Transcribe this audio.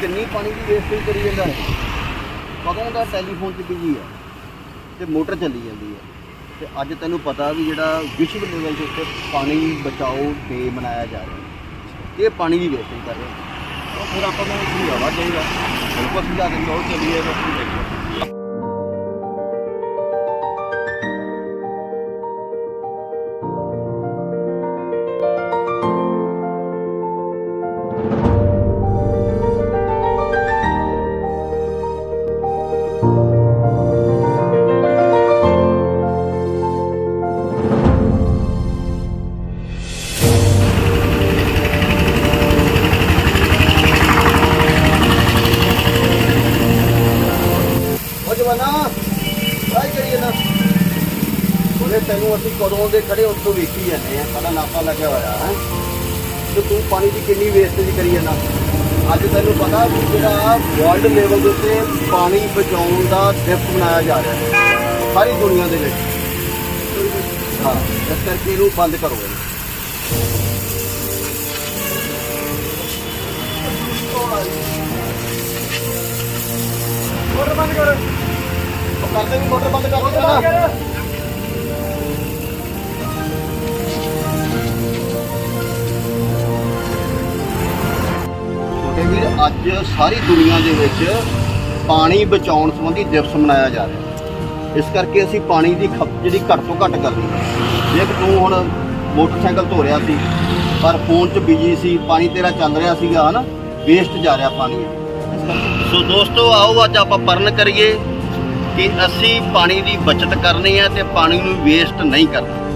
ਕਿੰਨੀ ਪਾਣੀ ਦੀ ਵੇਸਟੇਜ ਕਰੀ ਜਾਂਦਾ ਹੈ, ਕਦੋਂ ਦਾ ਟੈਲੀਫੋਨ 'ਚ ਬਿਜ਼ੀ ਹੈ ਤੇ ਮੋਟਰ ਚੱਲੀ ਜਾਂਦੀ ਹੈ ਤੇ ਅੱਜ ਤੈਨੂੰ ਪਤਾ ਵੀ ਜਿਹੜਾ ਵਿਸ਼ਵ ਲੈਵਲ ਦੇ ਉੱਤੇ ਪਾਣੀ ਬਚਾਓ ਡੇ ਮਨਾਇਆ ਜਾ ਰਿਹਾ। ਹੈ ਇਹ ਪਾਣੀ ਦੀ ਵੇਸਟੇਜ ਕਰ ਰਹੇ। ਨੇ। ਉਹ ਫਿਰ ਆਪਾਂ ਨੂੰ ਸਮਝਾਉਣਾ ਚਾਹੀਦਾ। ਬਿਲਕੁਲ ਸਮਝਾ ਦਿੰਦੇ ਉਹ ਚੱਲੀਏ ਬਸ ਦੇਖੋ ਤੈਨੂੰ ਅਸੀਂ ਕਦੋਂ ਦੇ ਖੜੇ ਉੱਥੋਂ ਵੇਖੀ ਜਾਂਦੇ ਆ ਸਾਡਾ ਨਾਪਾ ਲੱਗਿਆ ਹੋਇਆ ਹੈ। ਤੇ ਤੂੰ ਪਾਣੀ ਦੀ ਕਿੰਨੀ ਵੇਸਟੇਜ ਕਰੀ ਜਾਂਦਾ। ਅੱਜ ਤੈਨੂੰ ਪਤਾ ਵੀ ਜਿਹੜਾ ਵਰਲਡ ਲੈਵਲ ਦੇ ਉੱਤੇ ਪਾਣੀ ਬਚਾਉਣ ਦਾ ਦਿਵਸ ਮਨਾਇਆ ਜਾ ਰਿਹਾ ਹੈ। ਸਾਰੀ ਦੁਨੀਆ ਦੇ ਵਿੱਚ। ਹਾਂ ਇਸ ਕਰਕੇ ਇਹਨੂੰ ਬੰਦ ਕਰੋ। ਮੋਟਰ ਬੰਦ ਕਰ। ਕਰਦੇ ਵੀ ਮੋਟਰ ਬੰਦ ਕਰ। ਅੱਜ ਸਾਰੀ ਦੁਨੀਆ ਦੇ ਵਿੱਚ ਪਾਣੀ ਬਚਾਉਣ ਸੰਬੰਧੀ ਦਿਵਸ ਮਨਾਇਆ ਜਾ ਰਿਹਾ। ਇਸ ਕਰਕੇ ਅਸੀਂ ਪਾਣੀ ਦੀ ਖਪਤ ਜਿਹੜੀ ਘੱਟ ਤੋਂ ਘੱਟ ਕਰਨੀ ਹੈ। ਜੇ ਤੂੰ ਹੁਣ ਮੋਟਰਸਾਈਕਲ ਧੋ ਰਿਹਾ ਸੀ, ਪਰ ਫੋਨ 'ਚ ਬਿਜ਼ੀ ਸੀ, ਪਾਣੀ ਤੇਰਾ ਚੱਲ ਰਿਹਾ ਸੀਗਾ, ਹਨਾ? ਵੇਸਟ ਜਾ ਰਿਹਾ ਪਾਣੀ। ਸੋ ਦੋਸਤੋ, ਆਓ ਅੱਜ ਆਪਾਂ ਪਰਨ ਕਰੀਏ ਕਿ ਅਸੀਂ ਪਾਣੀ ਦੀ ਬਚਤ ਕਰਨੀ ਹੈ ਤੇ ਪਾਣੀ ਨੂੰ ਵੇਸਟ ਨਹੀਂ ਕਰਨਾ।